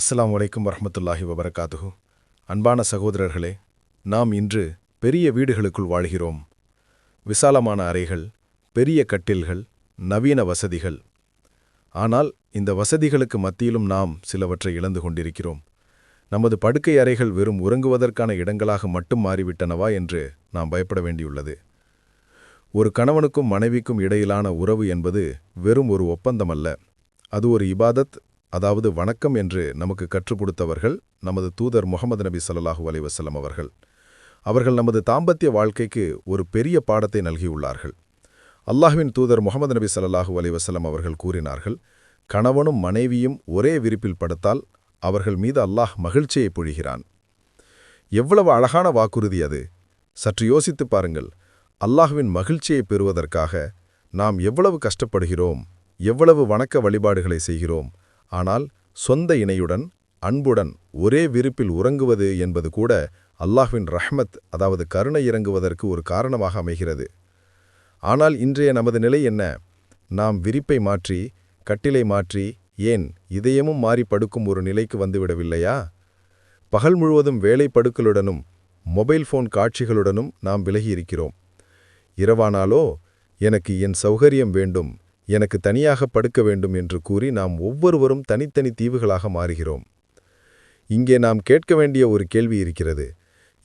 அஸ்லாம் வலைக்கும் வரமத்துல்லாஹி வபரகாத்துஹு. அன்பான சகோதரர்களே நாம் இன்று பெரிய வீடுகளுக்குள் வாழ்கிறோம். விசாலமான அறைகள் பெரிய கட்டில்கள் நவீன வசதிகள். ஆனால் இந்த வசதிகளுக்கு மத்தியிலும் நாம் சிலவற்றை இழந்து கொண்டிருக்கிறோம். நமது படுக்கை அறைகள் வெறும் உறங்குவதற்கான இடங்களாக மட்டும் மாறிவிட்டனவா என்று நாம் பயப்பட வேண்டியுள்ளது. ஒரு கணவனுக்கும் மனைவிக்கும் இடையிலான உறவு என்பது வெறும் ஒரு ஒப்பந்தமல்ல. அது ஒரு இபாதத் அதாவது வணக்கம் என்று நமக்கு கற்றுக் கொடுத்தவர்கள் நமது தூதர் முகமது நபி சல்லாஹூ அலைவசல்லம் அவர்கள். அவர்கள் நமது தாம்பத்திய வாழ்க்கைக்கு ஒரு பெரிய பாடத்தை நல்கியுள்ளார்கள். அல்லாஹுவின் தூதர் முகமது நபி சல்லாஹூ அலைவசல்லம் அவர்கள் கூறினார்கள் கணவனும் மனைவியும் ஒரே விரிப்பில் படுத்தால் அவர்கள் மீது அல்லாஹ் மகிழ்ச்சியை பொழிகிறான். எவ்வளவு அழகான வாக்குறுதி அது. சற்று யோசித்துப் பாருங்கள் அல்லாஹுவின் மகிழ்ச்சியை பெறுவதற்காக நாம் எவ்வளவு கஷ்டப்படுகிறோம் எவ்வளவு வணக்க வழிபாடுகளை செய்கிறோம் ஆனால் சொந்த இணையுடன் அன்புடன் ஒரே விருப்பில் உறங்குவது என்பது கூட அல்லாஹ்வின் ரஹ்மத் அதாவது கருணை இறங்குவதற்கு ஒரு காரணமாக அமைகிறது. ஆனால் இன்றைய நமது நிலை என்ன? நாம் விரிப்பை மாற்றி கட்டிலை மாற்றி ஏன் இதயமும் மாறி படுக்கும் ஒரு நிலைக்கு வந்துவிடவில்லையா? பகல் முழுவதும் வேலை படுக்கலுடனும் மொபைல் ஃபோன் காட்சிகளுடனும் நாம் விலகியிருக்கிறோம். இரவானாலோ எனக்கு என் சௌகரியம் வேண்டும் எனக்கு தனியாக படுக்க வேண்டும் என்று கூறி நாம் ஒவ்வொருவரும் தனித்தனி தீவுகளாக மாறுகிறோம். இங்கே நாம் கேட்க வேண்டிய ஒரு கேள்வி இருக்கிறது.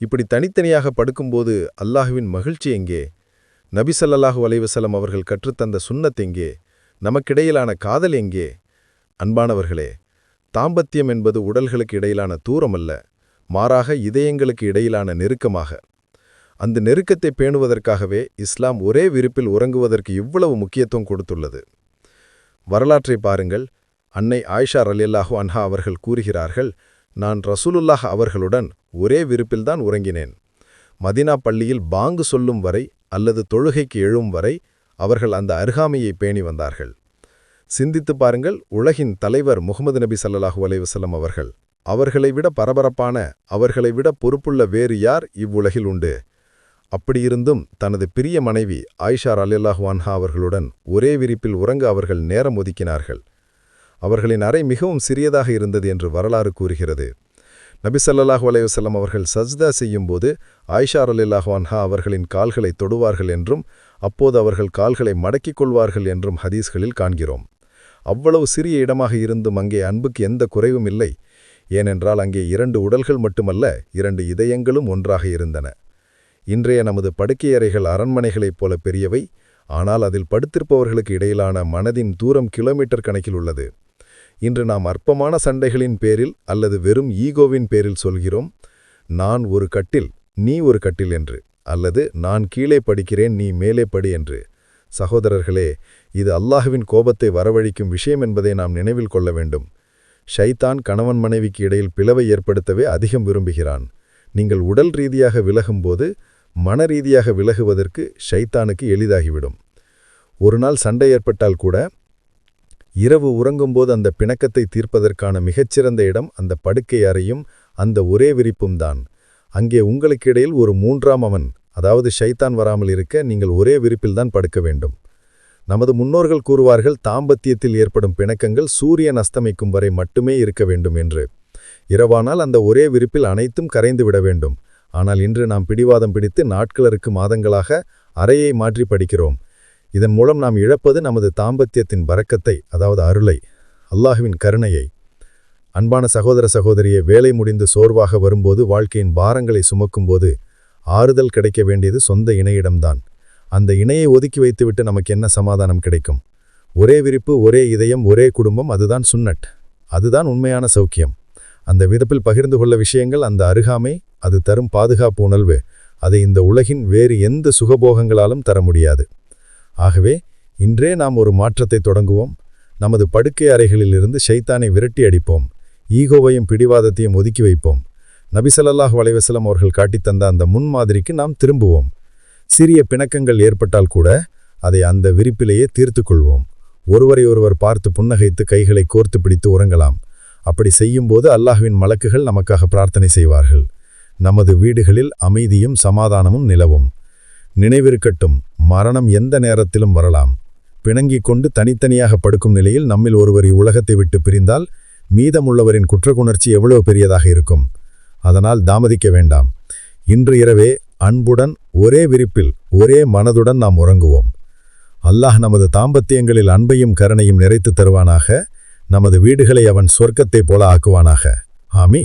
இப்படி தனித்தனியாக படுக்கும்போது அல்லாஹுவின் மகிழ்ச்சி எங்கே? நபிசல்லாஹு அலைவசலம் அவர்கள் கற்றுத்தந்த சுண்ணத் எங்கே? நமக்கிடையிலான காதல் எங்கே? அன்பானவர்களே தாம்பத்தியம் என்பது உடல்களுக்கு இடையிலான தூரமல்ல மாறாக இதயங்களுக்கு இடையிலான நெருக்கமாக. அந்த நெருக்கத்தை பேணுவதற்காகவே இஸ்லாம் ஒரே விருப்பில் உறங்குவதற்கு இவ்வளவு முக்கியத்துவம் கொடுத்துள்ளது. வரலாற்றை பாருங்கள். அன்னை ஆயிஷா ரலியல்லாஹு அன்ஹா அவர்கள் கூறுகிறார்கள் நான் ரசூலுல்லாஹ் அவர்களுடன் ஒரே விருப்பில்தான் உறங்கினேன். மதினா பள்ளியில் பாங்கு சொல்லும் வரை அல்லது தொழுகைக்கு எழும் வரை அவர்கள் அந்த அருகாமையை பேணி வந்தார்கள். சிந்தித்துப் பாருங்கள் உலகின் தலைவர் முகமது நபி சல்லாஹூ அலைவசல்லம் அவர்கள். அவர்களை விட பரபரப்பான அவர்களை விட பொறுப்புள்ள வேறு யார் இவ்வுலகில் உண்டு? அப்படியிருந்தும் தனது பிரிய மனைவி ஆயிஷார் ரலியல்லாஹு அவர்களுடன் ஒரே விரிப்பில் உறங்க அவர்கள் நேரம் ஒதுக்கினார்கள். அவர்களின் அறை மிகவும் சிறியதாக இருந்தது என்று வரலாறு கூறுகிறது. நபி ஸல்லல்லாஹு அலைஹி அவர்கள் சஜ்தா செய்யும்போது ஆயிஷார் ரலியல்லாஹு அவர்களின் கால்களை தொடுவார்கள் என்றும் அப்போது அவர்கள் கால்களை மடக்கிக் கொள்வார்கள் என்றும் ஹதீஸ்களில் காண்கிறோம். அவ்வளவு சிறிய இடமாக இருந்தும் அங்கே அன்புக்கு எந்த குறைவும் இல்லை. ஏனென்றால் அங்கே இரண்டு உடல்கள் மட்டுமல்ல இரண்டு இதயங்களும் ஒன்றாக இருந்தன. இன்றைய நமது படுக்கையறைகள் அரண்மனைகளைப் போல பெரியவை ஆனால் அதில் படுத்திருப்பவர்களுக்கு இடையிலான மனதின் தூரம் கிலோமீட்டர் கணக்கில் உள்ளது. இன்று நாம் அற்பமான சண்டைகளின் பேரில் அல்லது வெறும் ஈகோவின் பேரில் சொல்கிறோம் நான் ஒரு கட்டில் நீ ஒரு கட்டில் என்று அல்லது நான் கீழே படிக்கிறேன் நீ மேலே படி என்று. சகோதரர்களே இது அல்லாஹுவின் கோபத்தை வரவழைக்கும் விஷயம் என்பதை நாம் நினைவில் கொள்ள வேண்டும். ஷைத்தான் கணவன் மனைவிக்கு இடையில் பிளவை ஏற்படுத்தவே அதிகம் விரும்புகிறான். நீங்கள் உடல் ரீதியாக விலகும்போது மன ரீதியாக விலகுவதற்கு ஷைத்தானுக்கு எளிதாகிவிடும். ஒரு நாள் சண்டை ஏற்பட்டால் கூட இரவு உறங்கும்போது அந்த பிணக்கத்தை தீர்ப்பதற்கான மிகச்சிறந்த இடம் அந்த படுக்கை அறையும் அந்த ஒரே விரிப்பும் தான். அங்கே உங்களுக்கு இடையில் ஒரு மூன்றாம் அவன் அதாவது ஷைத்தான் வராமல் இருக்க நீங்கள் ஒரே விரிப்பில்தான் படுக்க வேண்டும். நமது முன்னோர்கள் கூறுவார்கள் தாம்பத்தியத்தில் ஏற்படும் பிணக்கங்கள் சூரியன் அஸ்தமிக்கும் வரை மட்டுமே இருக்க வேண்டும் என்று. இரவானால் அந்த ஒரே விரிப்பில் அனைத்தும் கரைந்து விட வேண்டும். ஆனால் இன்று நாம் பிடிவாதம் பிடித்து நாட்களருக்கு மாதங்களாக அறையை மாற்றி படிக்கிறோம். இதன் மூலம் நாம் இழப்பது நமது தாம்பத்தியத்தின் பறக்கத்தை அதாவது அருளை அல்லாஹுவின் கருணையை. அன்பான சகோதர சகோதரியை வேலை முடிந்து சோர்வாக வரும்போது வாழ்க்கையின் பாரங்களை சுமக்கும்போது ஆறுதல் கிடைக்க வேண்டியது சொந்த இணையிடம்தான். அந்த இணையை ஒதுக்கி வைத்துவிட்டு நமக்கு என்ன சமாதானம் கிடைக்கும்? ஒரே விரிப்பு ஒரே இதயம் ஒரே குடும்பம் அதுதான் சுன்னட். அதுதான் உண்மையான சௌக்கியம். அந்த விதப்பில் பகிர்ந்து கொள்ள விஷயங்கள் அந்த அருகாமை அது தரும் பாதுகாப்பு உணர்வு. அதை இந்த உலகின் வேறு எந்த சுகபோகங்களாலும் தர முடியாது. ஆகவே இன்றே நாம் ஒரு மாற்றத்தை தொடங்குவோம். நமது படுக்கை அறைகளிலிருந்து ஷைத்தானை விரட்டி அடிப்போம். ஈகோவையும் பிடிவாதத்தையும் ஒதுக்கி வைப்போம். நபிசல்லாஹ் வலைவசலம் அவர்கள் காட்டித்தந்த அந்த முன்மாதிரிக்கு நாம் திரும்புவோம். சிறிய பிணக்கங்கள் ஏற்பட்டால் கூட அதை அந்த விரிப்பிலேயே தீர்த்து கொள்வோம். ஒருவரை ஒருவர் பார்த்து புன்னகைத்து கைகளை கோர்த்து பிடித்து உறங்கலாம். அப்படி செய்யும்போது அல்லாஹுவின் மலக்குகள் நமக்காக பிரார்த்தனை செய்வார்கள். நமது வீடுகளில் அமைதியும் சமாதானமும் நிலவும். நினைவிருக்கட்டும் மரணம் எந்த நேரத்திலும் வரலாம். பிணங்கிக் கொண்டு தனித்தனியாக படுக்கும் நிலையில் நம்மில் ஒருவர் இவ்வுலகத்தை விட்டு பிரிந்தால் மீதமுள்ளவரின் குற்றக்குணர்ச்சி எவ்வளவு பெரியதாக இருக்கும்? அதனால் தாமதிக்க வேண்டாம். இன்று இரவே அன்புடன் ஒரே விரிப்பில் ஒரே மனதுடன் நாம் உறங்குவோம். அல்லாஹ் நமது தாம்பத்தியங்களில் அன்பையும் கருணையும் நிறைத்துத் தருவானாக. நமது வீடுகளை அவன் சொர்க்கத்தைப் போல ஆக்குவானாக. ஆமி